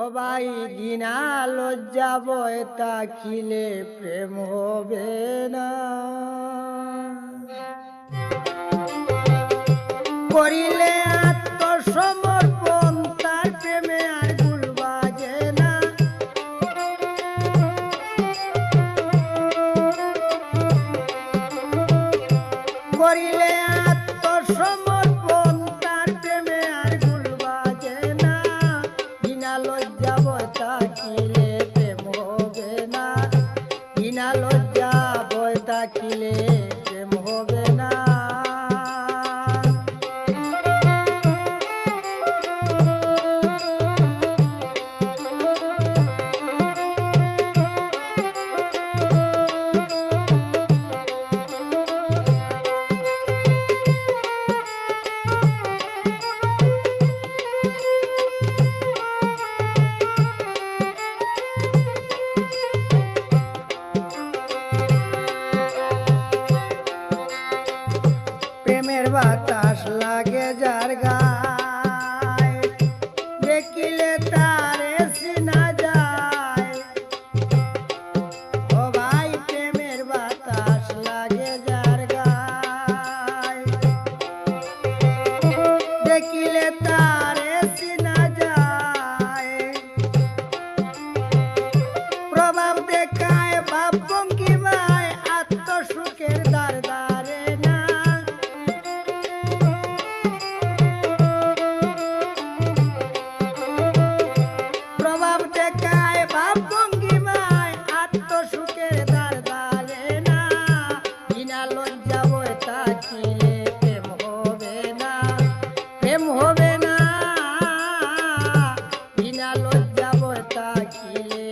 ও ভাই, ঘৃণা, লজ্জা বয় তাকিলে প্রেম হবে না। করিলে আত্মসমর্পণ, তার প্রেমে আর ভুল বাজে না। করিলে বাট তাকিয়ে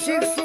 всіх